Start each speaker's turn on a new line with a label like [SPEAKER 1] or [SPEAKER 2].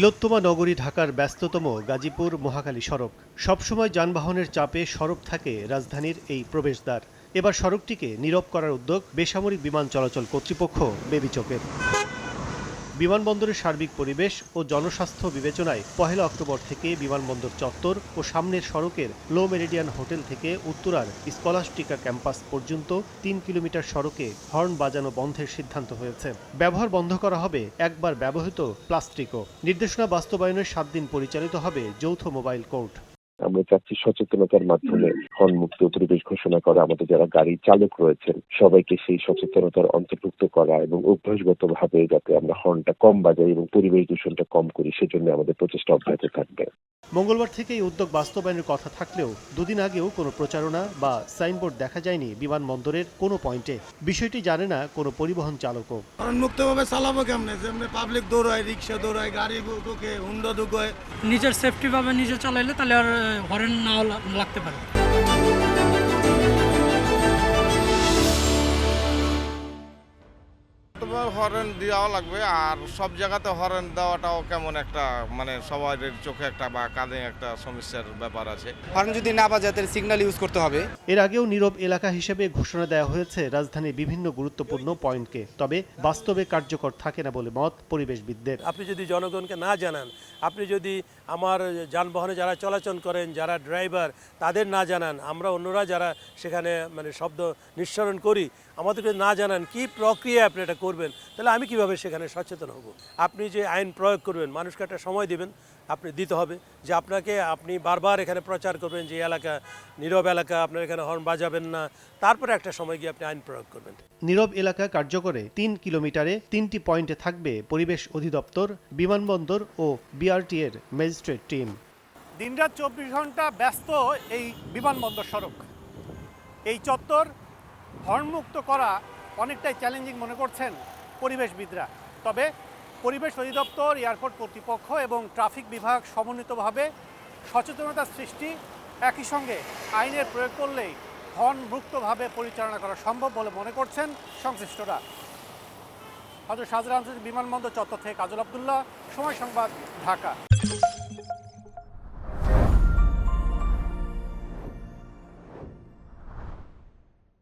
[SPEAKER 1] তিলোত্তমা নগরী ঢাকার ব্যস্ততম গাজীপুর মহাকালী সড়ক। সবসময় যানবাহনের চাপে সড়ক থাকে রাজধানীর এই প্রবেশদ্বার। এবার সড়কটিকে নীরব করার উদ্যোগ বেসামরিক বিমান চলাচল কর্তৃপক্ষ বেবিচকের বিমানবন্দরের সার্বিক পরিবেশ ও জনস্বাস্থ্য বিবেচনায় পহেলা অক্টোবর থেকে বিমানবন্দর চত্বর ও সামনের সড়কের লো মেরিডিয়ান হোটেল থেকে উত্তরার স্কলাস্টিকা ক্যাম্পাস পর্যন্ত তিন কিলোমিটার সড়কে হর্ন বাজানো বন্ধের সিদ্ধান্ত হয়েছে। ব্যবহার বন্ধ করা হবে, একবার ব্যবহৃত প্লাস্টিকও। নির্দেশনা বাস্তবায়নের সাত দিন পরিচালিত হবে যৌথ মোবাইল কোর্ট।
[SPEAKER 2] আমরা চাচ্ছি সচেতনতার মাধ্যমে হর্নমুক্ত পরিবেশ ঘোষণা করা, আমাদের যারা গাড়ি চালক রয়েছেন, সবাইকে সেই সচেতনতার অন্তর্ভুক্ত করা এবং অভ্যাসগত ভাবে যাতে আমরা হর্নটা কম বাজাই এবং পরিবেশ দূষণটা কম করি, সেজন্য আমাদের প্রচেষ্টা অব্যাহত থাকবে।
[SPEAKER 1] মঙ্গলবার থেকে এই উদ্যোগ বাস্তবায়নের কথা থাকলেও দুদিন আগেও কোনো প্রচারণা বা সাইনবোর্ড দেখা যায়নি বিমানবন্দরের কোনো পয়েন্টে। বিষয়টি জানে না কোনো পরিবহন চালকও।
[SPEAKER 3] কারণ মুক্তভাবে চালাবো কেমনে? যেমনি পাবলিক দৌড়ায় রিক্সা দৌড়ায় গাড়ি ঢুকে হুন্ডা ঢুকে
[SPEAKER 4] নিজের সেফটিভাবে নিজে চালাইলে তাহলে আর হরেন না লাগতে পারে।
[SPEAKER 5] হরেন দেওয়া লাগবে আর সব জায়গাতে হরেন দেওয়াটাও কেমন একটা মানে সবার চোখে একটা বা কাঁধে একটা সমস্যার ব্যাপার আছে।
[SPEAKER 6] হর্ন যদি না বাজায় তাহলে সিগন্যাল ইউজ করতে হবে।
[SPEAKER 1] এর আগেও নীরব এলাকা হিসেবে ঘোষণা দেওয়া হয়েছে রাজধানীর বিভিন্ন গুরুত্বপূর্ণ পয়েন্টকে। তবে বাস্তবে কার্যকর থাকে না বলে মত পরিবেশবিদদের।
[SPEAKER 7] আপনি যদি জনগণকে না জানান আপনি যদি আমার যানবাহনে যারা চলাচল করেন যারা ড্রাইভার তাদের না জানান আমরা অন্যরা যারা সেখানে মানে শব্দ নিঃসরণ করি আমাদেরকে না জানান কি প্রক্রিয়া আপনি এটা করবেন? তাহলে আমি কীভাবে সেখানে সচেতন হব? আপনি যে আইন প্রয়োগ করবেন মানুষকে একটা সময় দিবেন আপনি দিতে হবে যে আপনাকে আপনি বারবার এখানে প্রচার করবেন যে এলাকা নীরব এলাকা আপনার এখানে হর্ন বাজাবেন না। তারপরে একটা সময় গিয়ে আপনি আইন প্রয়োগ করবেন।
[SPEAKER 1] নীরব এলাকা কার্যকরে তিন কিলোমিটারে তিনটি পয়েন্টে থাকবে পরিবেশ অধিদপ্তর বিমানবন্দর ও বিআরটি এর ম্যাজিস্ট্রেট টিম।
[SPEAKER 8] দিনরাত চব্বিশ ঘণ্টা ব্যস্ত এই বিমানবন্দর সড়ক। এই চত্বর হর্নমুক্ত করা অনেকটাই চ্যালেঞ্জিং মনে করছেন পরিবেশবিদরা। তবে পরিবেশ অধিদপ্তর, এয়ারপোর্ট কর্তৃপক্ষ এবং ট্রাফিক বিভাগ সমন্বিতভাবে সচেতনতা সৃষ্টি একই সঙ্গে আইনের প্রয়োগ করলেই হর্ন মুক্তভাবে পরিচালনা করা সম্ভব বলে মনে করছেন সংশ্লিষ্টরা। হজরত শাহজাহান বিমানবন্দর চত্বর থেকে কাজল আবদুল্লাহ, সময় সংবাদ, ঢাকা।